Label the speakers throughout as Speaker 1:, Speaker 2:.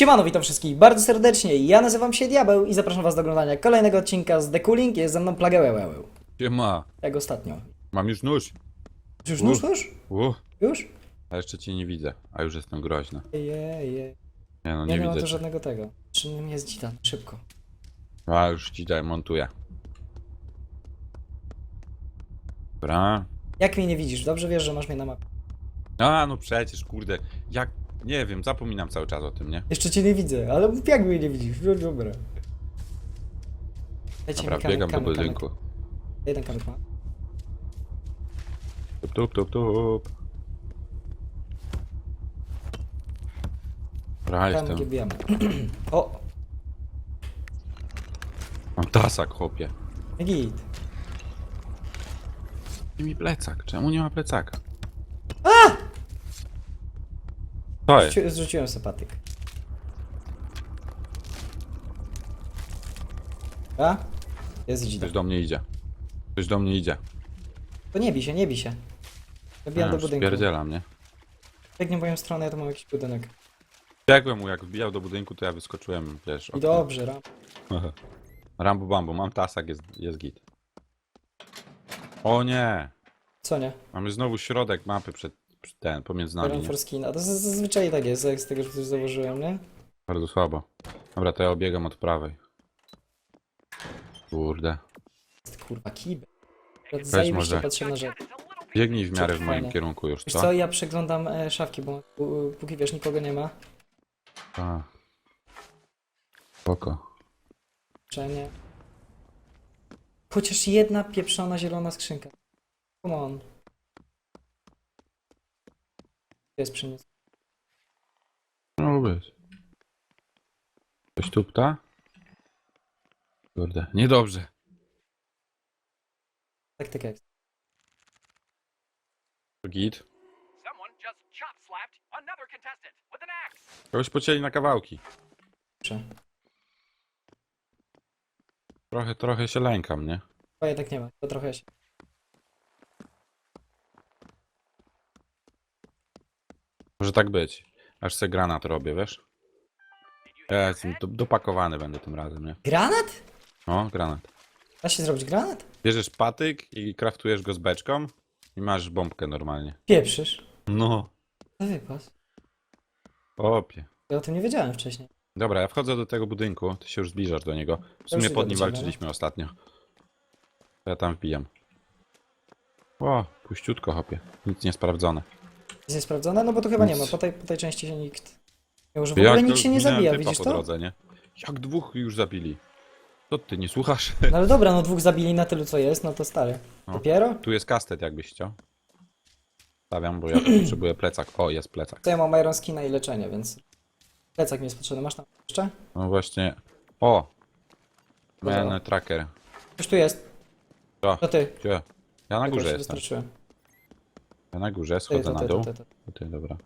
Speaker 1: Siemano, witam wszystkich bardzo serdecznie. Ja nazywam się Diabeł i zapraszam was do oglądania kolejnego odcinka z The Cooling. Jest ze mną Plagełełeł.
Speaker 2: Siema,
Speaker 1: Jak ostatnio.
Speaker 2: mam już nóż.
Speaker 1: Już, już, już?
Speaker 2: Uh,
Speaker 1: Już?
Speaker 2: a jeszcze cię nie widzę, a już jestem groźny.
Speaker 1: Jej, jej.
Speaker 2: Nie no,
Speaker 1: Ja
Speaker 2: nie
Speaker 1: nie mam
Speaker 2: widzę
Speaker 1: tu
Speaker 2: cię.
Speaker 1: żadnego tego. Czym jest dzida? Szybko.
Speaker 2: A już ci daj, montuję. Dobra.
Speaker 1: Jak mnie nie widzisz? Dobrze wiesz, że masz mnie na mapie.
Speaker 2: A no przecież, kurde, jak, nie wiem, zapominam cały czas o tym, nie?
Speaker 1: Jeszcze cię nie widzę, ale jak mnie nie widzisz? No dobra. Dajcie
Speaker 2: Dobra, biegam do budynku.
Speaker 1: Jeden kamyk ma.
Speaker 2: Tup, tup, tup, tup. Dobra,
Speaker 1: Kamyk
Speaker 2: jestem.
Speaker 1: bijamy. o,
Speaker 2: Mam tasak, chłopie.
Speaker 1: git.
Speaker 2: Mi plecak? Czemu nie ma plecaka? A! To jest.
Speaker 1: Zrzuci- Zrzuciłem sympatyk. A? Jest dzida.
Speaker 2: Ktoś do mnie idzie. Ktoś do mnie idzie.
Speaker 1: To nie bij się, nie bij się. Wbijam
Speaker 2: Ja
Speaker 1: do
Speaker 2: już
Speaker 1: budynku.
Speaker 2: Spierdzielam, nie?
Speaker 1: Biegnie w moją stronę, ja tu mam jakiś budynek.
Speaker 2: Biegłem mu, jak wbijał do budynku, to ja wyskoczyłem, wiesz,
Speaker 1: I dobrze, ram.
Speaker 2: Rambo Bambo, mam tasak, jest, jest git. O nie!
Speaker 1: Co nie?
Speaker 2: Mamy znowu środek mapy przed ten, pomiędzy nami, nie?
Speaker 1: for skina. To z- zazwyczaj tak jest, jak z tego, że coś założyłem, nie?
Speaker 2: Bardzo słabo. Dobra, to ja obiegam od prawej. Kurde.
Speaker 1: Kurwa, kibel. Zajebiście
Speaker 2: może.
Speaker 1: potrzebna rzecz.
Speaker 2: Biegnij w miarę w moim
Speaker 1: Fajnie.
Speaker 2: kierunku już,
Speaker 1: Wiesz
Speaker 2: co?
Speaker 1: co, ja przeglądam e, szafki, bo póki wiesz, nikogo nie ma.
Speaker 2: A. Spoko.
Speaker 1: Czy nie? Chociaż jedna pieprzona zielona skrzynka. Come on. Jest przy mnie.
Speaker 2: No być. Coś tu pta? Kurde, niedobrze.
Speaker 1: Taktyka jest.
Speaker 2: Git.
Speaker 3: Someone just chop slapped another contestant with an axe.
Speaker 2: Kogoś pocięli na kawałki.
Speaker 1: Dobrze.
Speaker 2: Trochę, trochę się lękam, nie?
Speaker 1: Chyba jednak nie ma, to trochę się.
Speaker 2: Może tak być. Aż se granat robię, wiesz? Ja jestem do, dopakowany będę tym razem, nie?
Speaker 1: Granat?
Speaker 2: O, granat.
Speaker 1: Da się zrobić granat?
Speaker 2: Bierzesz patyk i kraftujesz go z beczką i masz bombkę normalnie.
Speaker 1: Pieprzysz.
Speaker 2: No.
Speaker 1: To wypas.
Speaker 2: Opie.
Speaker 1: Ja o tym nie wiedziałem wcześniej.
Speaker 2: Dobra, ja wchodzę do tego budynku, ty się już zbliżasz do niego. W
Speaker 1: już
Speaker 2: sumie
Speaker 1: idę
Speaker 2: pod
Speaker 1: do
Speaker 2: nim
Speaker 1: ciebie,
Speaker 2: walczyliśmy ostatnio. Ja tam wbijam. O, puściutko hopie. Nic nie sprawdzone.
Speaker 1: Jest niesprawdzone? No bo tu chyba nie ma. Po tej, po tej części się nikt nie używa. W ogóle nikt się nie
Speaker 2: minąłem
Speaker 1: zabija,
Speaker 2: typa
Speaker 1: widzisz
Speaker 2: po
Speaker 1: to?
Speaker 2: drodze, nie? Jak dwóch już zabili? To ty nie słuchasz?
Speaker 1: No ale dobra, no dwóch zabili na tylu co jest, no to stary.
Speaker 2: No.
Speaker 1: Dopiero?
Speaker 2: Tu jest kastet, jakbyś chciał. Stawiam, bo ja potrzebuję plecak. O, jest plecak.
Speaker 1: To ja mam Iron Skina i leczenie, więc... Plecak mi jest potrzebny. Masz tam jeszcze?
Speaker 2: No właśnie. O!
Speaker 1: Dobra.
Speaker 2: Man tracker.
Speaker 1: Już tu jest.
Speaker 2: Co?
Speaker 1: To ty.
Speaker 2: Gdzie? Ja na górze
Speaker 1: już
Speaker 2: jestem. Ja na górze, schodzę na dół.
Speaker 1: ty,
Speaker 2: dobra.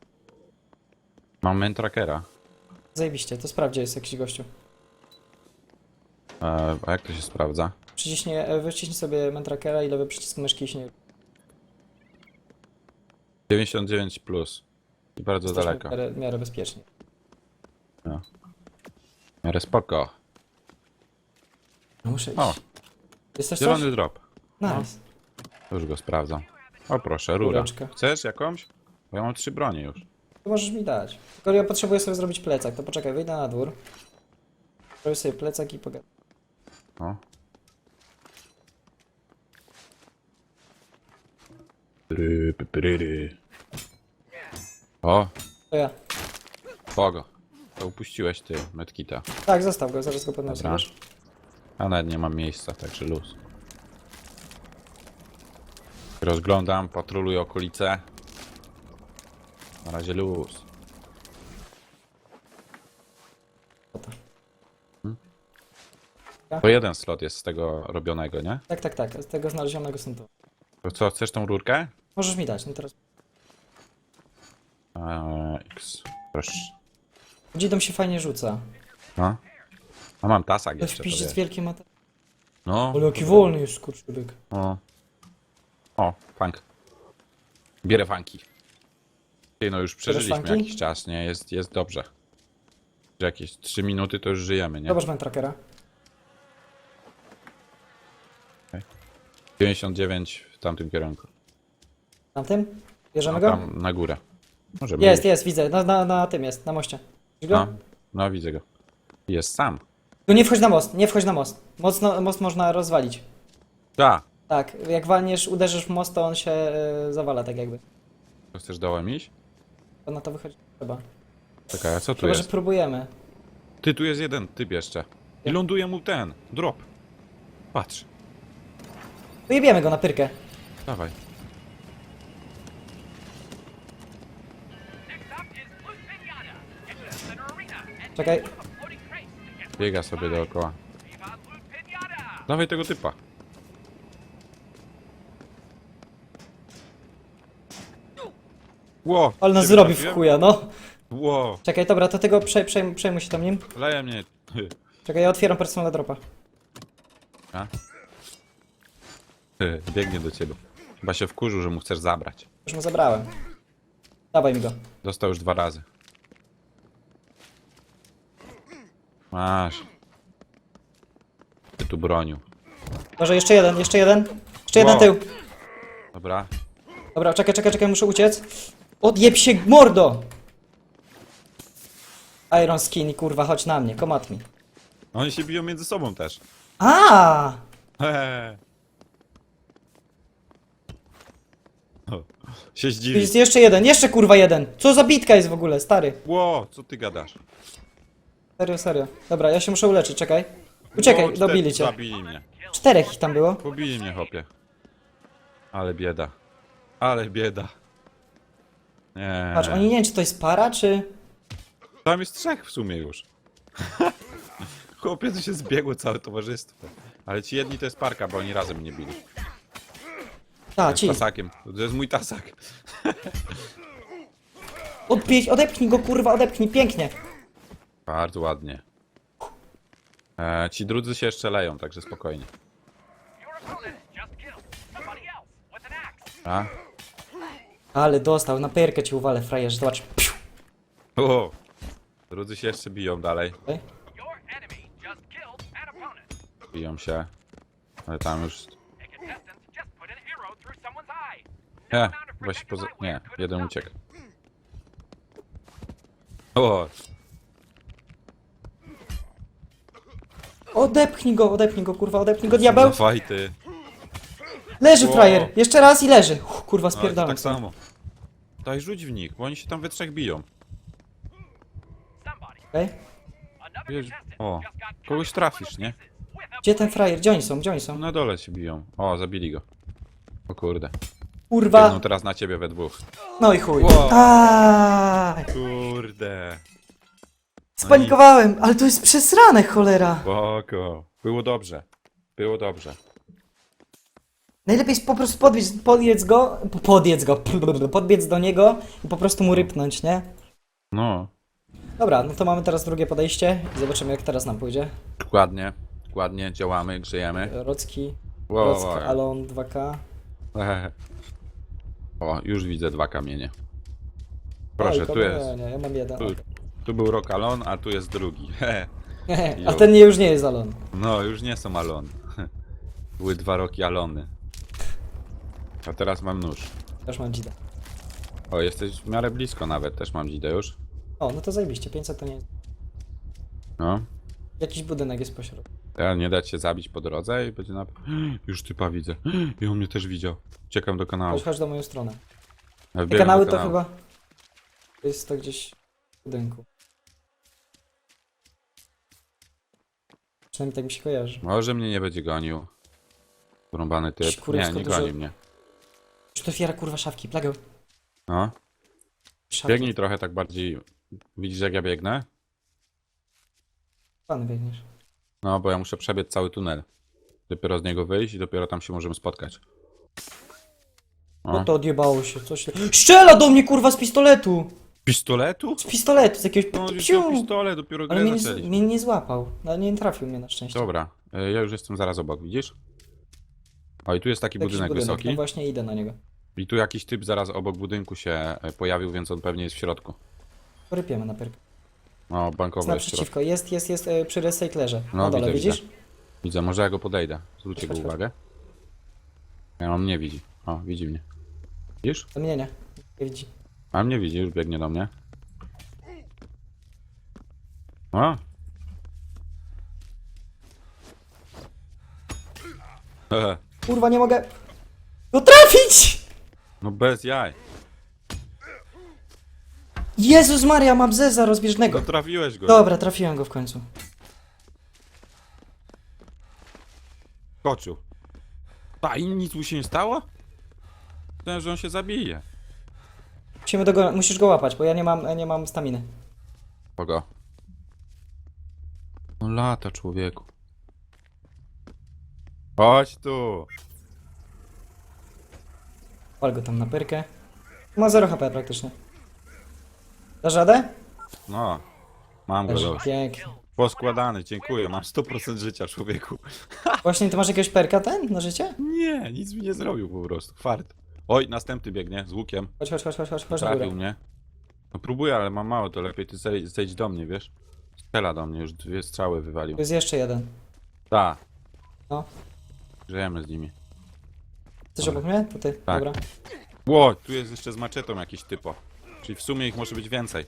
Speaker 2: Mam man trackera.
Speaker 1: Zajebiście, to sprawdź, gdzie jest jakiś gościu.
Speaker 2: E, a jak to się sprawdza?
Speaker 1: Przyciśnie, e, wyciśnij sobie Mentrackera i lewy przycisk myszki się nie...
Speaker 2: 99 plus. I bardzo daleko.
Speaker 1: W miarę, w miarę bezpiecznie.
Speaker 2: W miarę spoko.
Speaker 1: No muszę iść.
Speaker 2: O,
Speaker 1: Jest też
Speaker 2: zielony
Speaker 1: coś?
Speaker 2: drop.
Speaker 1: Nice.
Speaker 2: Już go sprawdzam. O proszę, rura.
Speaker 1: Rureczka.
Speaker 2: Chcesz jakąś? Bo ja mam trzy bronie już.
Speaker 1: To możesz mi dać. Tylko ja potrzebuję sobie zrobić plecak, to poczekaj, wyjdę na dwór. Zrobię sobie plecak i pogadam.
Speaker 2: O. Pry, py, pry, ry. O,
Speaker 1: To ja.
Speaker 2: Bogo. To upuściłeś ty, medkita.
Speaker 1: Tak, zostaw go, zaraz go podniosę.
Speaker 2: Dobra.
Speaker 1: wiesz?
Speaker 2: A nawet nie mam miejsca, także luz. Rozglądam, patroluję okolice. Na razie luz. To jeden slot jest z tego robionego, nie?
Speaker 1: Tak, tak, tak, z tego znalezionego są to.
Speaker 2: To co, chcesz tą rurkę?
Speaker 1: Możesz mi dać, no teraz.
Speaker 2: Eee, X. Proszę.
Speaker 1: Dzidom się fajnie rzuca.
Speaker 2: No. A mam tasak
Speaker 1: To
Speaker 2: jeszcze,
Speaker 1: wpisz z
Speaker 2: wiesz.
Speaker 1: wielkim mate...
Speaker 2: No.
Speaker 1: Ale jaki wolny jest skurczybyk.
Speaker 2: O. O, funk. Bierę funki. Ty, no już przeżyliśmy
Speaker 1: funki?
Speaker 2: jakiś czas, nie? Jest, jest dobrze. Że jakieś 3 minuty to już żyjemy, nie?
Speaker 1: Zobacz, trackera.
Speaker 2: 59 w tamtym kierunku.
Speaker 1: Na tym? Bierzemy
Speaker 2: No,
Speaker 1: go?
Speaker 2: tam na górę. Może
Speaker 1: Jest,
Speaker 2: być.
Speaker 1: jest, widzę. Na, na, na tym jest, na moście. Widzisz go?
Speaker 2: No, no widzę go. Jest sam.
Speaker 1: Tylko nie wchodź na most, nie wchodź na most. Mocno, most można rozwalić.
Speaker 2: Da.
Speaker 1: Tak, jak walniesz, uderzysz w most, to on się e, zawala tak jakby.
Speaker 2: To chcesz dołem iść?
Speaker 1: To na to wychodzi trzeba.
Speaker 2: Czekaj, a co tu
Speaker 1: Chyba, że
Speaker 2: jest?
Speaker 1: próbujemy.
Speaker 2: Ty, tu jest jeden typ jeszcze. I
Speaker 1: Jak?
Speaker 2: ląduje mu ten. Drop. Patrz.
Speaker 1: Ujebiemy go na pyrkę.
Speaker 2: Dawaj.
Speaker 1: Czekaj.
Speaker 2: Biega sobie dookoła. Dawaj tego typa. Ło!
Speaker 1: Ale nas
Speaker 2: ciebie
Speaker 1: zrobi w
Speaker 2: trafiłem?
Speaker 1: chuja, no.
Speaker 2: Ło!
Speaker 1: Czekaj, dobra, to tego przej, przej, przejmuj się tam nim.
Speaker 2: Leje mnie.
Speaker 1: Czekaj, ja otwieram personal dropa.
Speaker 2: A? Biegnie do ciebie. Chyba się wkurzył, że mu chcesz zabrać.
Speaker 1: Już mu zabrałem. Dawaj mi go.
Speaker 2: Dostał już dwa razy. Masz. Ty tu bronił.
Speaker 1: Może jeszcze jeden, jeszcze jeden. Jeszcze jeden
Speaker 2: Wow.
Speaker 1: tył.
Speaker 2: Dobra.
Speaker 1: Dobra, czekaj, czekaj, czekaj, muszę uciec. Odjeb się, mordo! Iron Skin, kurwa, chodź na mnie, komat mi.
Speaker 2: Oni się biją między sobą też.
Speaker 1: A!
Speaker 2: O, się zdziwi.
Speaker 1: Jest jeszcze jeden, jeszcze kurwa jeden. Co za bitka jest w ogóle, stary.
Speaker 2: Ło, co ty gadasz?
Speaker 1: Serio, serio. Dobra, ja się muszę uleczyć, czekaj. Uciekaj,
Speaker 2: czter-
Speaker 1: dobili cię.
Speaker 2: Zabili mnie.
Speaker 1: Czterech ich tam było.
Speaker 2: Pobili mnie, chłopie. Ale bieda. Ale bieda. Nie.
Speaker 1: Patrz, oni nie wiem, czy to jest para, czy...
Speaker 2: Tam jest trzech w sumie już. Chłopie, to się zbiegło całe towarzystwo. Ale ci jedni to jest parka, bo oni razem mnie bili.
Speaker 1: Ta,
Speaker 2: Z
Speaker 1: ci.
Speaker 2: tasakiem. To jest mój tasak.
Speaker 1: Odpij, odepchnij go, kurwa, odepchnij, pięknie.
Speaker 2: Bardzo ładnie. E, ci drudzy się jeszcze leją, także spokojnie.
Speaker 3: Your opponent just killed somebody else with an axe.
Speaker 2: A?
Speaker 1: Ale dostał, na perkę ci uwalę, frajerze, zobacz. Piu.
Speaker 2: O! Drudzy się jeszcze biją dalej.
Speaker 1: Okej.
Speaker 3: Your enemy just killed an opponent.
Speaker 2: Biją się. Ale tam już...
Speaker 3: A contestant just put an arrow through someone's eye.
Speaker 2: E,
Speaker 3: No amount of
Speaker 2: chyba się
Speaker 3: protective
Speaker 2: poza... Nie, jeden uciekł. O!
Speaker 1: Odepchnij go, odepchnij go, kurwa, odepchnij go, diabeł.
Speaker 2: Fajty.
Speaker 1: Leży
Speaker 2: Wow.
Speaker 1: frajer, jeszcze raz i leży. Uff, kurwa,
Speaker 2: No, to
Speaker 1: spierdalam.
Speaker 2: tak samo. Daj rzuć w nich, bo oni się tam we trzech biją.
Speaker 1: Okej.
Speaker 2: Wiesz, o, kogoś trafisz, nie?
Speaker 1: Gdzie ten frajer? Gdzie oni są? Gdzie oni są?
Speaker 2: Na dole się biją. O, zabili go. O kurde.
Speaker 1: Kurwa.
Speaker 2: Biegną teraz na ciebie we dwóch.
Speaker 1: No i chuj.
Speaker 2: Wow. Kurde.
Speaker 1: Spanikowałem, ale to jest przesrane, cholera.
Speaker 2: Spoko. Było dobrze. Było dobrze.
Speaker 1: Najlepiej jest po prostu podbiec, podjedz go, po- podjedz go, podbiec do niego i po prostu mu rypnąć, nie?
Speaker 2: No.
Speaker 1: Dobra, no to mamy teraz drugie podejście i zobaczymy jak teraz nam pójdzie.
Speaker 2: Dokładnie. Dokładnie. Działamy, grzejemy.
Speaker 1: Rocki,
Speaker 2: Wow,
Speaker 1: Rock,
Speaker 2: wow.
Speaker 1: Alon 2K.
Speaker 2: O, już widzę dwa kamienie. Proszę,
Speaker 1: Oj,
Speaker 2: tu jest.
Speaker 1: Nie, ja mam jeden.
Speaker 2: Tu, tu był rok Alon, a tu jest drugi.
Speaker 1: A ten nie, już nie jest Alon.
Speaker 2: No, już nie są Alony. Były dwa roki Alony. A teraz mam nóż.
Speaker 1: Też mam dzida.
Speaker 2: O, jesteś w miarę blisko nawet, też mam dzidę już.
Speaker 1: O, no to zajebiście, 500 to nie jest.
Speaker 2: No.
Speaker 1: Jakiś budynek jest pośrodku.
Speaker 2: Teraz nie dać się zabić po drodze i będzie na... Już typa widzę. I on mnie też widział. Uciekam do kanału.
Speaker 1: Chodź, chodź do moją stronę.
Speaker 2: Ja
Speaker 1: Te
Speaker 2: wbiegam
Speaker 1: kanały
Speaker 2: do
Speaker 1: to chyba... To jest to gdzieś w budynku. Przynajmniej tak mi się kojarzy.
Speaker 2: Może mnie nie będzie gonił.
Speaker 1: Jakiś
Speaker 2: typ. Nie, nie
Speaker 1: duży-
Speaker 2: goni mnie.
Speaker 1: Czy to otwiera kurwa szafki, plagę.
Speaker 2: No.
Speaker 1: Szafki.
Speaker 2: Biegnij trochę tak bardziej. Widzisz jak ja biegnę?
Speaker 1: Pan biegniesz.
Speaker 2: No, bo ja muszę przebiec cały tunel. Dopiero z niego wyjść i dopiero tam się możemy spotkać.
Speaker 1: No
Speaker 2: O.
Speaker 1: to odjebało się, coś... Strzela do mnie kurwa z pistoletu!
Speaker 2: Pistoletu?
Speaker 1: Z pistoletu, z jakiegoś...
Speaker 2: No, już
Speaker 1: Psiu!
Speaker 2: pistolet, dopiero
Speaker 1: Ale
Speaker 2: grę
Speaker 1: mnie nie,
Speaker 2: zaczęliśmy.
Speaker 1: mnie nie złapał. No, nie trafił mnie na szczęście.
Speaker 2: Dobra, e, ja już jestem zaraz obok, widzisz? O, i tu jest taki
Speaker 1: Jakiś
Speaker 2: budynek, wysoki.
Speaker 1: No właśnie idę na niego.
Speaker 2: I tu jakiś typ zaraz obok budynku się e, pojawił, więc on pewnie jest w środku.
Speaker 1: Porypiemy na perkę.
Speaker 2: O,
Speaker 1: Jest
Speaker 2: bankowe jest w środku.
Speaker 1: naprzeciwko. Jest, jest, jest e, przy recyklerze.
Speaker 2: No,
Speaker 1: Na dole,
Speaker 2: widzę,
Speaker 1: widzisz?
Speaker 2: widzę. Widzę, może ja go podejdę. Zwróćcie go
Speaker 1: Chodź, chodź.
Speaker 2: uwagę. Ja, on mnie widzi. O, widzi mnie. Widzisz?
Speaker 1: To mnie nie. Nie widzi.
Speaker 2: A mnie widzi, już biegnie do mnie. O! Hehe,
Speaker 1: Kurwa, nie mogę... No trafić!
Speaker 2: No bez jaj.
Speaker 1: Jezus Maria, mam zeza
Speaker 2: No
Speaker 1: rozbieżnego.
Speaker 2: trafiłeś go.
Speaker 1: Dobra, trafiłem go w końcu.
Speaker 2: Skoczył. Ta i nic mu się nie stało? Myślałem, że on się zabije.
Speaker 1: Musimy do go... Musisz go łapać, bo ja nie mam, nie mam staminy.
Speaker 2: Kogo? No lata człowieku. Chodź tu.
Speaker 1: Pal go tam na pyrkę. Ma 0 HP praktycznie. Dasz radę?
Speaker 2: No. Mam go
Speaker 1: Leży.
Speaker 2: dobrze.
Speaker 1: Pięknie.
Speaker 2: Poskładany, dziękuję. Mam 100% życia człowieku.
Speaker 1: Właśnie, ty masz jakiegoś perka ten na życie?
Speaker 2: Nie, nic mi nie zrobił po prostu. Fart. Oj, następny biegnie z łukiem.
Speaker 1: Chodź, chodź, chodź, chodź, chodź, chodź na
Speaker 2: Trafił
Speaker 1: górę.
Speaker 2: mnie. No próbuję, ale mam mało, to lepiej ty zejdź, zejdź do mnie, wiesz? Strzela do mnie, już dwie strzały wywalił.
Speaker 1: Tu jest jeszcze jeden.
Speaker 2: Tak.
Speaker 1: No.
Speaker 2: Żyjemy z nimi.
Speaker 1: Chcesz obok mnie? To ty.
Speaker 2: Tak.
Speaker 1: Dobra.
Speaker 2: Ło, tu jest jeszcze z maczetą jakiś typo. Czyli w sumie ich może być więcej.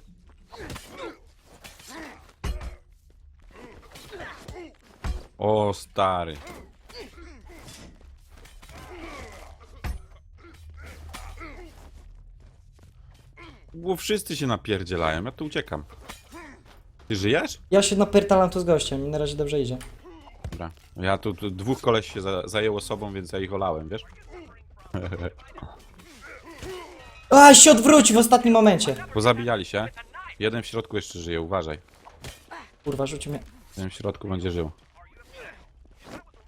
Speaker 2: O, stary. Bo wszyscy się napierdzielają, ja tu uciekam. Ty żyjesz?
Speaker 1: Ja się napiertalam tu z gościem i na razie dobrze idzie.
Speaker 2: Dobra. Ja tu, tu dwóch koleś się za, zajęło sobą, więc ja ich olałem, wiesz?
Speaker 1: A, się odwróci w ostatnim momencie.
Speaker 2: Pozabijali się. Jeden w środku jeszcze żyje, uważaj.
Speaker 1: Kurwa, rzuci mnie.
Speaker 2: Jeden w środku będzie żył.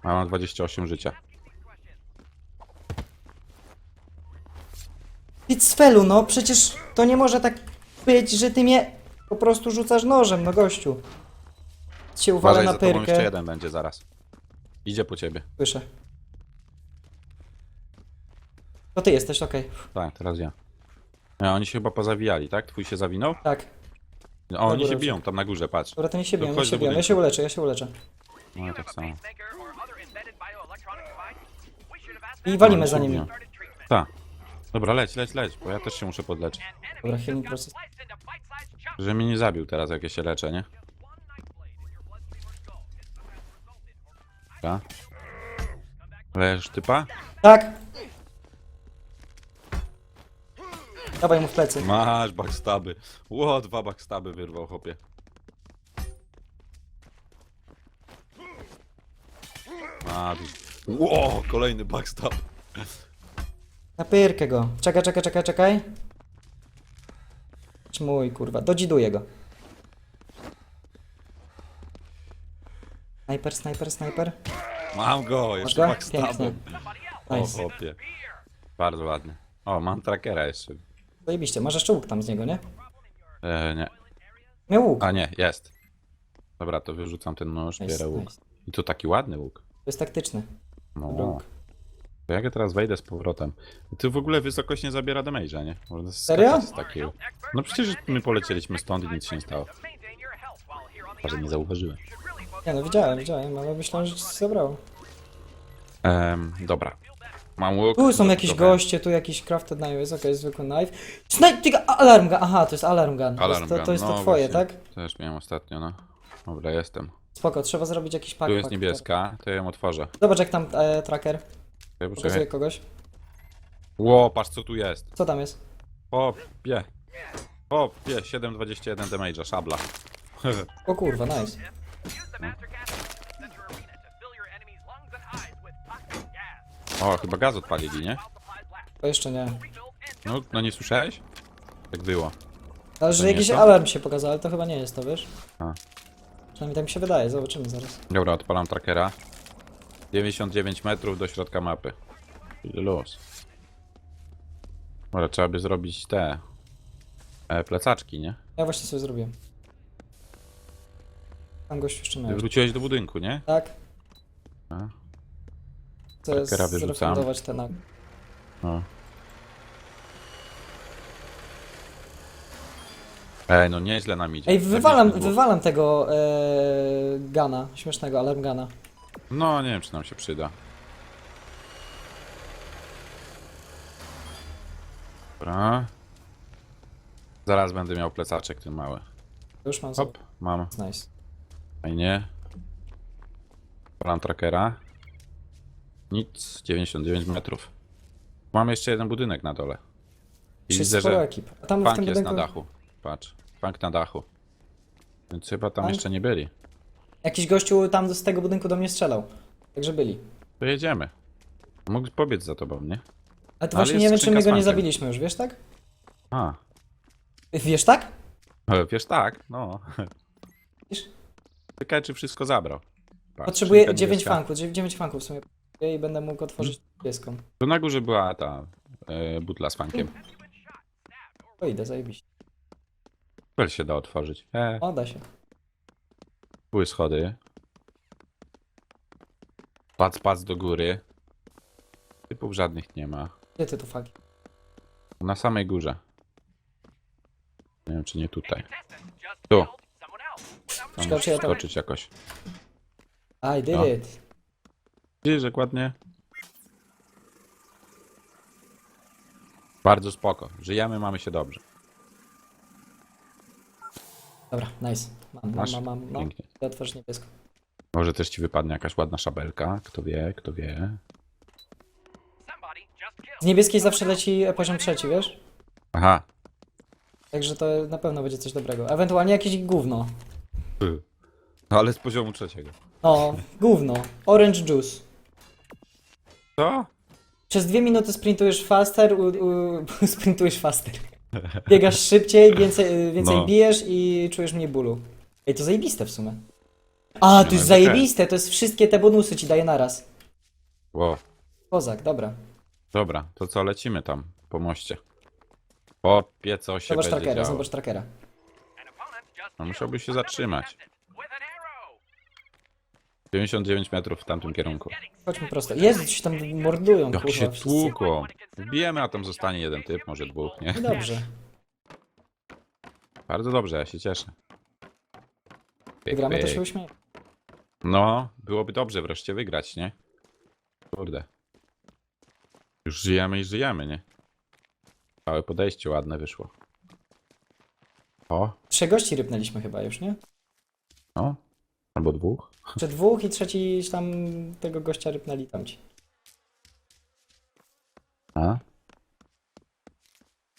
Speaker 2: A mam 28 życia.
Speaker 1: Ty cfelu, no przecież to nie może tak być, że ty mnie po prostu rzucasz nożem, no gościu. Cię
Speaker 2: Uważaj,
Speaker 1: na
Speaker 2: za tobą jeszcze
Speaker 1: pyrkę.
Speaker 2: jeden będzie zaraz. Idzie po ciebie.
Speaker 1: Słyszę. To ty jesteś, okej.
Speaker 2: Tak, teraz ja. A, oni się chyba pozawijali, tak? Twój się zawinął?
Speaker 1: Tak.
Speaker 2: O, oni
Speaker 1: górę
Speaker 2: się biją tam na górze, patrz.
Speaker 1: Dobra, to nie się biją, nie
Speaker 2: chodź
Speaker 1: się
Speaker 2: do
Speaker 1: biją. Ja
Speaker 2: budynku.
Speaker 1: się uleczę, ja się uleczę.
Speaker 2: No ja tak samo.
Speaker 1: I walimy za nimi.
Speaker 2: Tak. Dobra, leć, leć, leć, bo ja też się muszę podleczyć.
Speaker 1: Dobra, healing
Speaker 3: chunks.
Speaker 2: Że mnie nie zabił teraz, jak ja się leczę, nie? Dobra. Leż typa?
Speaker 1: Tak! Dawaj mu w plecy.
Speaker 2: Masz backstaby. Ło, dwa backstaby wyrwał, chłopie. A, tu- Ło, kolejny backstab.
Speaker 1: Na pyrkę go. Czekaj, czekaj, czekaj, czekaj. Mój kurwa, dodziduję go. Snajper, snajper, snajper.
Speaker 2: Mam go, jeszcze
Speaker 1: go?
Speaker 2: backstabem. O,
Speaker 1: Nice.
Speaker 2: chłopie. Bardzo ładnie. O, mam trackera jeszcze.
Speaker 1: Zajebiście, masz jeszcze łuk tam z niego, nie?
Speaker 2: E, nie.
Speaker 1: Miał łuk.
Speaker 2: A nie, jest. Dobra, to wyrzucam ten nóż,
Speaker 1: Nice,
Speaker 2: bierę łuk.
Speaker 1: nice.
Speaker 2: I to taki ładny łuk.
Speaker 1: To jest taktyczny.
Speaker 2: No.
Speaker 1: łuk.
Speaker 2: To jak ja teraz wejdę z powrotem? Ty w ogóle wysokość nie zabiera damage'a, nie? Można
Speaker 1: Serio?
Speaker 2: skakać z takiego. No przecież my polecieliśmy stąd i nic się nie stało. Może nie zauważyłem.
Speaker 1: Nie no, widziałem, widziałem, ale myślałem, że ci zabrało.
Speaker 2: Em, dobra. Mam łuk.
Speaker 1: Tu są jakieś
Speaker 2: Dobra.
Speaker 1: goście, tu jakiś crafted knife, jest okej, zwykły knife. Snaj... ty- Alarm gun, aha, to jest alarm gun. To
Speaker 2: Alarm
Speaker 1: jest to, to,
Speaker 2: gun,
Speaker 1: jest to
Speaker 2: no
Speaker 1: twoje,
Speaker 2: właśnie.
Speaker 1: tak?
Speaker 2: Też miałem ostatnio, no. Dobra, jestem.
Speaker 1: Spoko, trzeba zrobić jakiś pak.
Speaker 2: Tu jest
Speaker 1: pak-
Speaker 2: niebieska, to ja ją otworzę.
Speaker 1: Zobacz jak tam e, tracker
Speaker 2: Czekaj,
Speaker 1: pokazuje
Speaker 2: poczekaj.
Speaker 1: kogoś.
Speaker 2: Ło, patrz co tu jest.
Speaker 1: Co tam jest?
Speaker 2: Hopie. Hopie, 7,21 damage'a, szabla.
Speaker 1: O kurwa, nice.
Speaker 2: O, chyba gaz odpalili, nie?
Speaker 1: To jeszcze nie.
Speaker 2: No, no nie słyszałeś? Tak było.
Speaker 1: Ale
Speaker 2: To
Speaker 1: że
Speaker 2: nie
Speaker 1: jakiś
Speaker 2: to?
Speaker 1: alarm się pokazał, ale to chyba nie jest to, wiesz?
Speaker 2: A.
Speaker 1: Przynajmniej tak mi się wydaje, zobaczymy zaraz.
Speaker 2: Dobra, odpalam trackera. 99 metrów do środka mapy. Los. Dobra, trzeba by zrobić te e, plecaczki, nie?
Speaker 1: Ja właśnie sobie zrobiłem. Tam gościu jeszcze miał.
Speaker 2: wróciłeś do budynku, nie?
Speaker 1: Tak?
Speaker 2: A.
Speaker 1: Chcę
Speaker 2: wyrzucam.
Speaker 1: zrefundować te na...
Speaker 2: No. Ej, no nieźle nam idzie.
Speaker 1: Ej, wywalam,
Speaker 2: Zabiliśmy dwóch.
Speaker 1: wywalam tego e, gana, śmiesznego alarm gana.
Speaker 2: No, nie wiem, czy nam się przyda. Dobra. Zaraz będę miał plecaczek ten mały.
Speaker 1: Już mam
Speaker 2: Hop, mam.
Speaker 1: sobie. Nice.
Speaker 2: Fajnie. Plan trackera. Nic, 99 metrów. Mam jeszcze jeden budynek na dole. I
Speaker 1: Czy
Speaker 2: widzę,
Speaker 1: sporo
Speaker 2: że
Speaker 1: ekip. A tam w
Speaker 2: bank
Speaker 1: tym
Speaker 2: jest na
Speaker 1: budynku
Speaker 2: dachu. Patrz, bank na dachu. Więc chyba tam
Speaker 1: Bank?
Speaker 2: jeszcze nie byli.
Speaker 1: jakiś gościu tam z tego budynku do mnie strzelał. Także byli.
Speaker 2: To jedziemy. Mógł pobiec za tobą, nie?
Speaker 1: Ale to
Speaker 2: Ale
Speaker 1: właśnie
Speaker 2: jest
Speaker 1: nie wiem, czy
Speaker 2: skrzynka
Speaker 1: my
Speaker 2: z
Speaker 1: go nie
Speaker 2: bankiem.
Speaker 1: zabiliśmy już, wiesz tak?
Speaker 2: A,
Speaker 1: Wiesz tak?
Speaker 2: ale wiesz tak, no.
Speaker 1: Wiesz?
Speaker 2: Czekaj, czy wszystko zabrał. Patrz,
Speaker 1: Potrzebuję
Speaker 2: skrzynka
Speaker 1: 9
Speaker 2: niebieska.
Speaker 1: fanków, 9 fanków w sumie. I będę mógł otworzyć pieską.
Speaker 2: To na górze była ta e, butla z fankiem.
Speaker 1: O idę, zajebiście.
Speaker 2: Wel się da otworzyć. E,
Speaker 1: O, da się.
Speaker 2: były schody. Pac, pac do góry. Typów żadnych nie ma.
Speaker 1: Gdzie ty tu faki?
Speaker 2: Na samej górze. Nie wiem, czy nie tutaj. Tu.
Speaker 3: killed someone else. Without
Speaker 2: Tam
Speaker 1: Czekaj, czy ja tam-
Speaker 2: skoczyć jakoś.
Speaker 1: I did
Speaker 2: No.
Speaker 1: it.
Speaker 2: Widzisz, jak ładnie? Bardzo spoko. Żyjemy, mamy się dobrze.
Speaker 1: Dobra, nice. Mam, mam,
Speaker 2: Masz?
Speaker 1: mam, mam. No,
Speaker 2: Pięknie.
Speaker 1: ja otworzę niebieską.
Speaker 2: Może też ci wypadnie jakaś ładna szabelka. Kto wie, kto wie.
Speaker 1: Z niebieskiej zawsze leci poziom trzeci, wiesz?
Speaker 2: Aha.
Speaker 1: Także to na pewno będzie coś dobrego. Ewentualnie jakieś gówno.
Speaker 2: No ale z poziomu trzeciego.
Speaker 1: No, gówno. Orange juice.
Speaker 2: Co?
Speaker 1: Przez dwie minuty sprintujesz faster, u, u, sprintujesz faster. Biegasz szybciej, więcej, więcej
Speaker 2: No.
Speaker 1: bijesz i czujesz mniej bólu. Ej, to zajebiste w sumie. A, to
Speaker 2: No,
Speaker 1: jest
Speaker 2: ale
Speaker 1: zajebiste, to jest wszystkie te bonusy ci daje naraz.
Speaker 2: Wow.
Speaker 1: Kozak, dobra.
Speaker 2: Dobra, to co, lecimy tam po moście. Popie, co się
Speaker 1: Zobacz
Speaker 2: będzie
Speaker 1: trackera,
Speaker 2: działo.
Speaker 1: zobacz trackera.
Speaker 2: No
Speaker 3: killed
Speaker 2: musiałbyś się zatrzymać.
Speaker 3: contestant with an arrow.
Speaker 2: 99 metrów w tamtym kierunku.
Speaker 1: Chodźmy prosto. Jezu, ci się tam mordują,
Speaker 2: Jak
Speaker 1: kurwa.
Speaker 2: się
Speaker 1: wszyscy.
Speaker 2: tłuką. Wbijemy, a tam zostanie jeden typ, może dwóch, nie?
Speaker 1: Dobrze.
Speaker 2: Bardzo dobrze, ja się cieszę. Pyk,
Speaker 1: Wygramy, to
Speaker 2: pyk.
Speaker 1: się uśmieje.
Speaker 2: No, byłoby dobrze wreszcie wygrać, nie? Kurde. Już żyjemy i żyjemy, nie? Całe podejście ładne wyszło. O,
Speaker 1: Trzech gości rypnęliśmy chyba już, nie?
Speaker 2: no. Albo dwóch.
Speaker 1: Czy dwóch i trzeci tam tego gościa rypnęli tamci.
Speaker 2: A?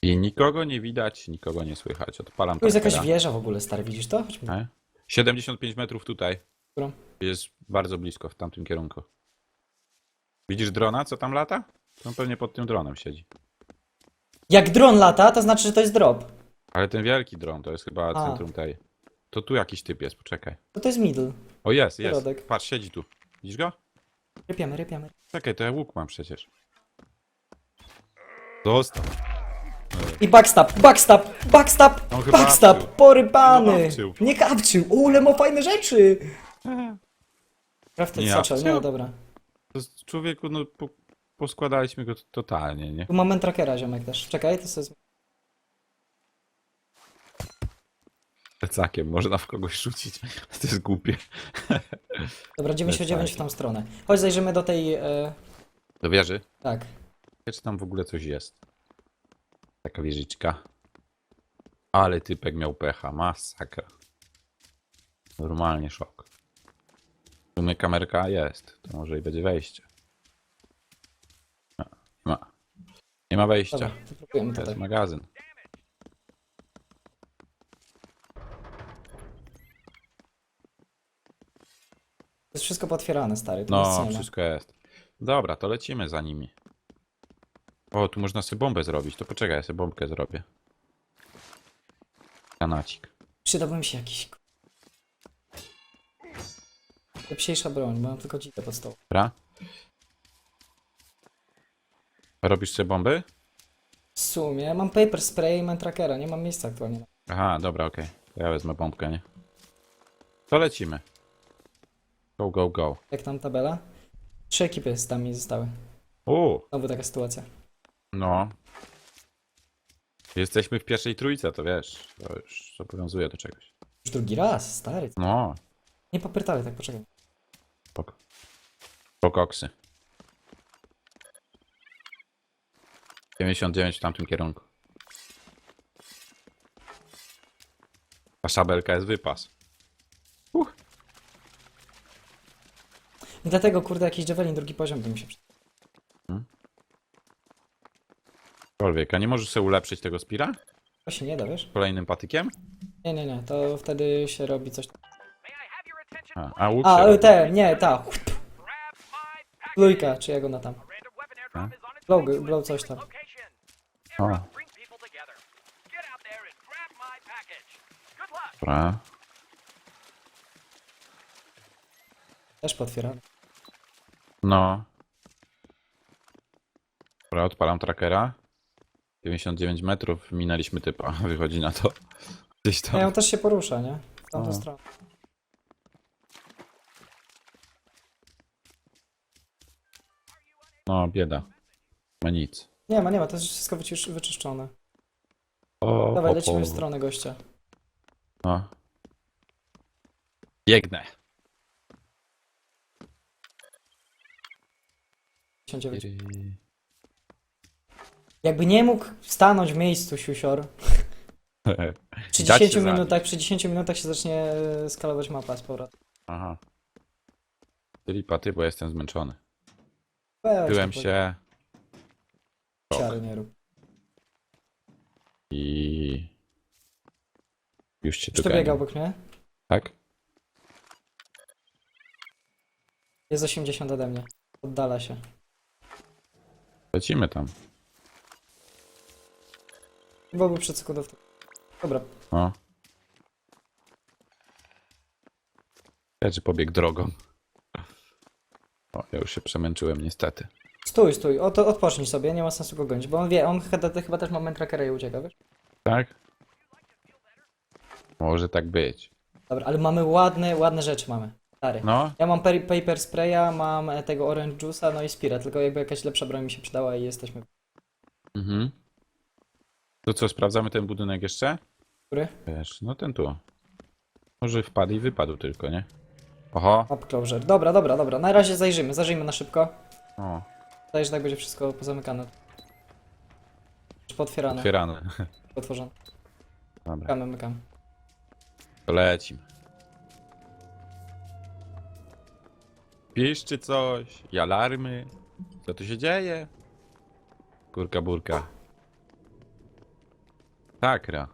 Speaker 2: I nikogo nie widać, nikogo nie słychać. Odpalam
Speaker 1: Tu jest jakaś wieża w ogóle, stary, widzisz to? Chodźmy.
Speaker 2: E? 75 metrów tutaj.
Speaker 1: Którą?
Speaker 2: Jest bardzo blisko, w tamtym kierunku. Widzisz drona, co tam lata? On pewnie pod tym dronem siedzi.
Speaker 1: Jak dron lata, to znaczy, że to jest drop.
Speaker 2: Ale ten wielki dron to jest chyba
Speaker 1: A.
Speaker 2: centrum tej. To tu jakiś typ jest, poczekaj.
Speaker 1: To to jest middle.
Speaker 2: O, jest, jest.
Speaker 1: Środek.
Speaker 2: Patrz, siedzi tu. Widzisz go?
Speaker 1: Rypiamy, rypiamy.
Speaker 2: Czekaj, to ja łuk mam przecież. Zostaw.
Speaker 1: I backstab, backstab, backstab,
Speaker 2: On chyba
Speaker 1: backstab.
Speaker 2: No, kapczył.
Speaker 1: Nie kapczył, ule ma fajne rzeczy. Prawda,
Speaker 2: Nie
Speaker 1: nie,
Speaker 2: kapczył?
Speaker 1: dobra.
Speaker 2: To jest, człowieku, no po, poskładaliśmy go totalnie, nie?
Speaker 1: Tu moment trackera, ziomek też. Czekaj, to sobie...
Speaker 2: Plecakiem można w kogoś rzucić. To jest głupie.
Speaker 1: Dobra, 99 w tą stronę. Chodź, zajrzymy do tej... E...
Speaker 2: Do wieży?
Speaker 1: Tak.
Speaker 2: Czy tam w ogóle coś jest? Taka wieżyczka. Ale typek miał pecha, masakra. Normalnie szok. W sumie kamerka jest, to może i będzie wejście. Ma. ma. Nie ma wejścia.
Speaker 1: Dobra, to próbujemy
Speaker 2: To
Speaker 1: tutaj.
Speaker 2: jest magazyn.
Speaker 1: Wszystko potwierane, stary. Tu nic
Speaker 2: No,
Speaker 1: nie ma.
Speaker 2: wszystko jest. Dobra, to lecimy za nimi. O, tu można sobie bombę zrobić. To poczekaj, ja sobie bombkę zrobię. Kanacik.
Speaker 1: Przydałby mi się jakiś... Lepsiejsza broń, bo mam tylko dzitę pod stołem.
Speaker 2: Dobra. Robisz sobie bomby?
Speaker 1: W sumie mam paper spray i mam trackera, nie mam miejsca aktualnie.
Speaker 2: Aha, dobra, okej. To Ja wezmę bombkę, nie? To lecimy. Go, go, go.
Speaker 1: Jak tam tabela? Trzy ekipy z nami zostały.
Speaker 2: O,
Speaker 1: Znowu taka sytuacja.
Speaker 2: no. Jesteśmy w pierwszej trójce, to wiesz, to już zobowiązuje do czegoś.
Speaker 1: Już drugi raz, stary.
Speaker 2: No,
Speaker 1: Nie popytali, tak poczekaj.
Speaker 2: spoko. Pokoksy. 99 w tamtym kierunku. Ta szabelka jest wypas. Uch.
Speaker 1: Dlatego, kurde, jakiś Javelin drugi poziom by mi się przydał.
Speaker 2: Kolwiek, a nie możesz sobie ulepszyć tego spira?
Speaker 1: To się nie da, wiesz?
Speaker 2: Kolejnym patykiem?
Speaker 1: Nie, nie, nie, to wtedy się robi coś...
Speaker 2: A, a łuk
Speaker 1: A,
Speaker 2: robi.
Speaker 1: te, nie, ta. Plujka, czy jak ona tam. Blow, blow coś tam.
Speaker 2: O. Dobra.
Speaker 1: Też potwieram.
Speaker 2: No. Dobra, odpalam trackera. 99 metrów, minęliśmy typa. Wychodzi na to. Gdzieś
Speaker 1: No,
Speaker 2: tam.
Speaker 1: on też się porusza, nie? W tamtą
Speaker 2: O.
Speaker 1: stronę.
Speaker 2: No, bieda. Ma nic.
Speaker 1: Nie ma, nie ma, to jest wszystko wycisz, wyczyszczone.
Speaker 2: O,
Speaker 1: Dawaj, lecimy w stronę gościa.
Speaker 2: No. Biegnę.
Speaker 1: 59. Jakby nie mógł stanąć w miejscu, siusior. Przy
Speaker 2: Dać się
Speaker 1: 10
Speaker 2: zabić.
Speaker 1: minutach, przy 10 minutach się zacznie e, skalować mapa z powrotem.
Speaker 2: Aha. Czyli paty, bo jestem zmęczony.
Speaker 1: Weź,
Speaker 2: Byłem się
Speaker 1: Siary nie rób.
Speaker 2: i... Już cię
Speaker 1: Czy to
Speaker 2: doganiam.
Speaker 1: biega obok mnie?
Speaker 2: Tak?
Speaker 1: Jest 80 ode mnie. Oddala się.
Speaker 2: Lecimy tam.
Speaker 1: Byłby przed sekundą. Dobra.
Speaker 2: Ja czy pobiegł drogą. O, ja już się przemęczyłem niestety.
Speaker 1: stój, stój, o, to odpocznij sobie, nie ma sensu go gonić, bo on wie, on chyba, chyba też ma trackera i ucieka, wiesz?
Speaker 2: Tak? Może tak być.
Speaker 1: Dobra, ale mamy ładne, ładne rzeczy mamy. Stary.
Speaker 2: No,
Speaker 1: Ja mam per, paper spraya, mam e, tego orange juice'a, no i spirit, tylko jakby jakaś lepsza broń mi się przydała i jesteśmy...
Speaker 2: mhm. To co, sprawdzamy ten budynek jeszcze?
Speaker 1: Który?
Speaker 2: Wiesz, no ten tu. Może wpadł i wypadł tylko, nie? Oho.
Speaker 1: Map closure. Dobra, dobra, dobra, na razie zajrzymy, zajrzyjmy na szybko.
Speaker 2: O,
Speaker 1: Zdaje, że tak będzie wszystko pozamykane. Czy potwierane,
Speaker 2: otwierane.
Speaker 1: otworzone.
Speaker 2: Dobra,
Speaker 1: Mykamy, mykamy.
Speaker 2: to lecimy. Piszczy coś, i alarmy. Co tu się dzieje? Kurka burka. Takra.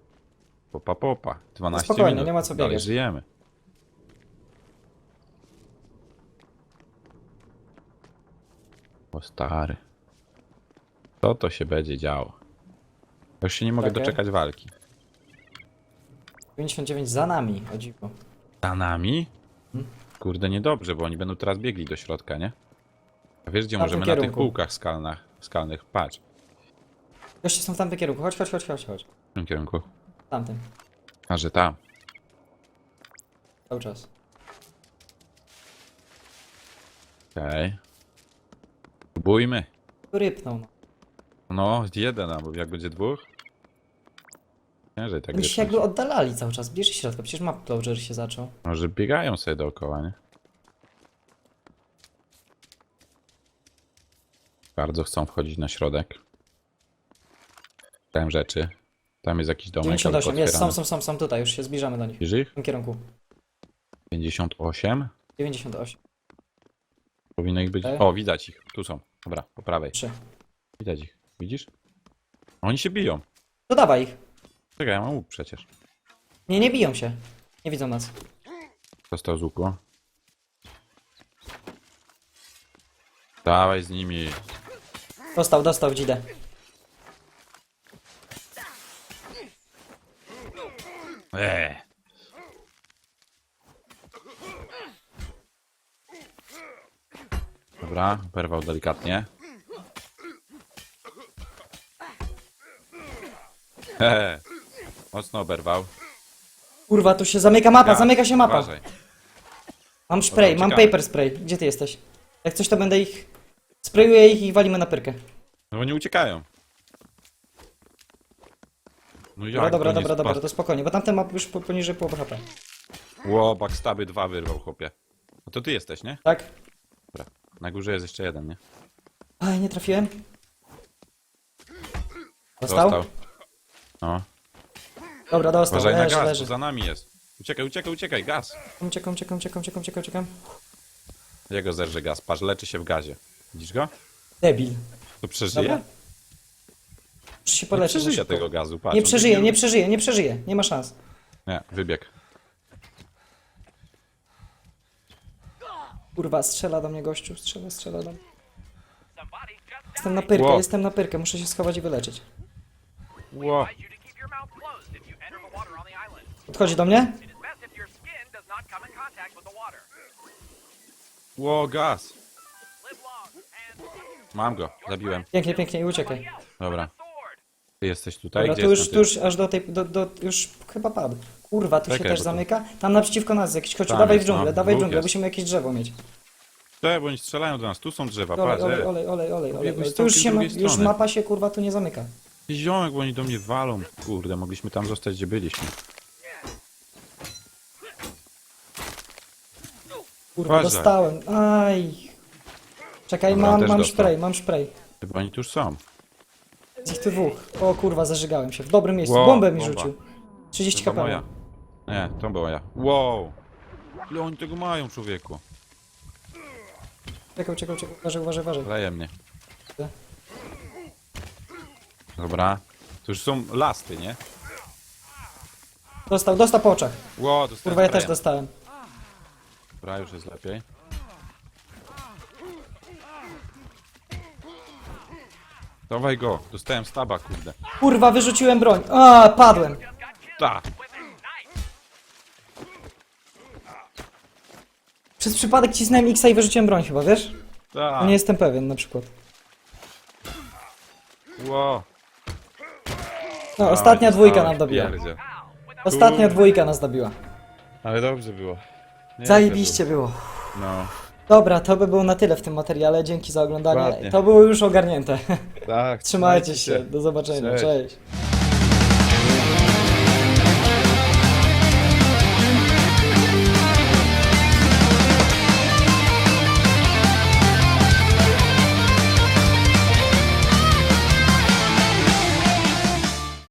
Speaker 2: Popa popa. 12
Speaker 1: spokojnie,
Speaker 2: minut.
Speaker 1: nie ma co
Speaker 2: Dalej
Speaker 1: biegać.
Speaker 2: żyjemy. O stary. Co to się będzie działo? Już się nie mogę
Speaker 1: Takie?
Speaker 2: doczekać walki.
Speaker 1: 99 za nami, o dziwo.
Speaker 2: Za nami?
Speaker 1: Hmm?
Speaker 2: Kurde, niedobrze, bo oni będą teraz biegli do środka, nie? A wiesz, gdzie możemy na tych
Speaker 1: kierunku.
Speaker 2: kółkach skalnych, skalnych? Patrz.
Speaker 1: Goście są w tamtym kierunku, chodź, chodź, chodź, chodź, chodź.
Speaker 2: W tym kierunku.
Speaker 1: W tamtym,
Speaker 2: A, że tam.
Speaker 1: cały czas.
Speaker 2: Okej. Próbujmy.
Speaker 1: Rypnął, no.
Speaker 2: No, jeden, a jak będzie dwóch? Ciężej tak
Speaker 1: Oni się jakby oddalali cały czas, bliżej środka, przecież map closure się zaczął.
Speaker 2: Może biegają sobie dookoła, nie? Bardzo chcą wchodzić na środek. Dałem rzeczy. Tam jest jakiś domek.
Speaker 1: 98, jest, są, są, są, są tutaj, już się zbliżamy do nich.
Speaker 2: Ich?
Speaker 1: W tym kierunku.
Speaker 2: 58.
Speaker 1: 98,
Speaker 2: Powinno ich być.
Speaker 1: Okej.
Speaker 2: O, widać ich. Tu są. Dobra, po prawej.
Speaker 1: 3.
Speaker 2: Widać ich. Widzisz? Oni się biją.
Speaker 1: To dawaj ich.
Speaker 2: Czekaj, ja mam łuk przecież.
Speaker 1: Nie, nie biją się. Nie widzą nas.
Speaker 2: Dostał z łuku. Dawaj z nimi.
Speaker 1: Dostał, dostał w dzidę.
Speaker 2: Eee. Dobra, oberwał delikatnie. Hehe. Mocno oberwał.
Speaker 1: Kurwa, tu się zamyka mapa,
Speaker 2: Ja,
Speaker 1: zamyka się mapa.
Speaker 2: Uważaj.
Speaker 1: Mam spray,
Speaker 2: Dobra,
Speaker 1: mam
Speaker 2: uciekamy.
Speaker 1: paper spray. Gdzie ty jesteś? Jak coś to będę ich... Sprayuję ich i walimy na pyrkę.
Speaker 2: No bo nie uciekają. No jak
Speaker 1: Dobra, dobra,
Speaker 2: to nie
Speaker 1: dobra, dobra,
Speaker 2: spadł?
Speaker 1: to spokojnie, bo tamten ma już po- poniżej połowy HP.
Speaker 2: Ło, backstaby dwa wyrwał, chłopie. No to ty jesteś, nie?
Speaker 1: Tak?
Speaker 2: Dobra. Na górze jest jeszcze jeden, nie?
Speaker 1: Aj, nie trafiłem. Dostał?
Speaker 2: No.
Speaker 1: Dobra, dostał,
Speaker 2: Uważaj na
Speaker 1: leży,
Speaker 2: gaz,
Speaker 1: leży.
Speaker 2: za nami jest. Uciekaj, uciekaj, uciekaj, gaz.
Speaker 1: Uciekam, uciekam, uciekam, uciekam, uciekam, uciekam.
Speaker 2: Jego zerże gaz, patrz, leczy się w gazie. Widzisz go?
Speaker 1: Debil.
Speaker 2: To przeżyje?
Speaker 1: Dobra. Muszę się
Speaker 2: Nie
Speaker 1: poleczyć.
Speaker 2: przeżyje
Speaker 1: szybko.
Speaker 2: tego gazu, patrz.
Speaker 1: Nie
Speaker 2: on
Speaker 1: przeżyje, nie przeżyje, nie przeżyje. Nie ma szans.
Speaker 2: Nie, wybieg.
Speaker 1: Kurwa, strzela do mnie gościu, strzela, strzela do mnie. Jestem na pyrkę,
Speaker 2: Ło.
Speaker 1: jestem na pyrkę, muszę się schować i wyleczyć.
Speaker 2: Ło,
Speaker 3: advise you to keep your mouth with the water.
Speaker 2: ło, gaz. Mam go, zabiłem.
Speaker 1: Pięknie, pięknie i uciekaj.
Speaker 2: Dobra. Ty jesteś tutaj,
Speaker 1: Dobra,
Speaker 2: gdzie
Speaker 1: tu już, tu już aż do tej, do, do, już chyba padł. Kurwa, tu się
Speaker 2: Czekaj,
Speaker 1: też
Speaker 2: bo to-
Speaker 1: zamyka. Tam naprzeciwko nas jakiś, chodź,
Speaker 2: Tam
Speaker 1: dawaj w
Speaker 2: jest,
Speaker 1: dżunglę,
Speaker 2: no,
Speaker 1: dawaj w
Speaker 2: dwóch
Speaker 1: dżunglę,
Speaker 2: jest.
Speaker 1: musimy jakieś drzewo mieć.
Speaker 2: Te, bo oni strzelają do nas, tu są drzewa,
Speaker 1: Olej,
Speaker 2: patrz.
Speaker 1: olej,
Speaker 2: e.
Speaker 1: olej, olej, olej, olej. Tu już
Speaker 2: całkiem
Speaker 1: się ma,
Speaker 2: drugiej
Speaker 1: już
Speaker 2: strony.
Speaker 1: mapa się kurwa tu nie zamyka.
Speaker 2: Ziomek, bo oni do mnie walą. Kurde, mogliśmy tam zostać, gdzie byliśmy.
Speaker 1: Kurwa,
Speaker 2: Uważaj.
Speaker 1: dostałem. Aj. Czekaj,
Speaker 2: Dobra,
Speaker 1: mam,
Speaker 2: też
Speaker 1: mam
Speaker 2: dostał.
Speaker 1: spray, mam spray.
Speaker 2: Chyba oni tu już są.
Speaker 1: Z ich tu dwóch. O kurwa, zażygałem się. W dobrym miejscu.
Speaker 2: Wow,
Speaker 1: Bombę mi
Speaker 2: bomba.
Speaker 1: rzucił. 30
Speaker 2: To
Speaker 1: HP.
Speaker 2: moja. Nie, to była ja. Wow! Ile oni tego mają, człowieku?
Speaker 1: Czekaj, czekaj, czekaj. Uważaj, uważaj, uważaj.
Speaker 2: Leje mnie.
Speaker 1: Dobra.
Speaker 2: To już są lasty, nie?
Speaker 1: Dostał, dostał po oczach.
Speaker 2: Wow, dostałem
Speaker 1: Kurwa, ja też dostałem.
Speaker 2: Dobra, już jest lepiej. Dawaj go, dostałem staba, kurde.
Speaker 1: Kurwa, wyrzuciłem broń. A, padłem.
Speaker 2: Ta!
Speaker 1: Przez przypadek cisnąłem X i wyrzuciłem broń chyba, wiesz?
Speaker 2: Ta!
Speaker 1: No nie jestem pewien na przykład.
Speaker 2: Wow.
Speaker 1: No, ostatnia dwójka nam dobiła.
Speaker 2: pierdzie.
Speaker 1: Ostatnia dwójka nas dobiła.
Speaker 2: Ale dobrze było. Nie,
Speaker 1: Zajebiście było.
Speaker 2: No,
Speaker 1: Dobra, to by było na tyle w tym materiale. Dzięki za oglądanie.
Speaker 2: Dokładnie.
Speaker 1: To było już ogarnięte.
Speaker 2: tak.
Speaker 1: Trzymajcie się. Do zobaczenia.
Speaker 2: Cześć.
Speaker 1: Cześć.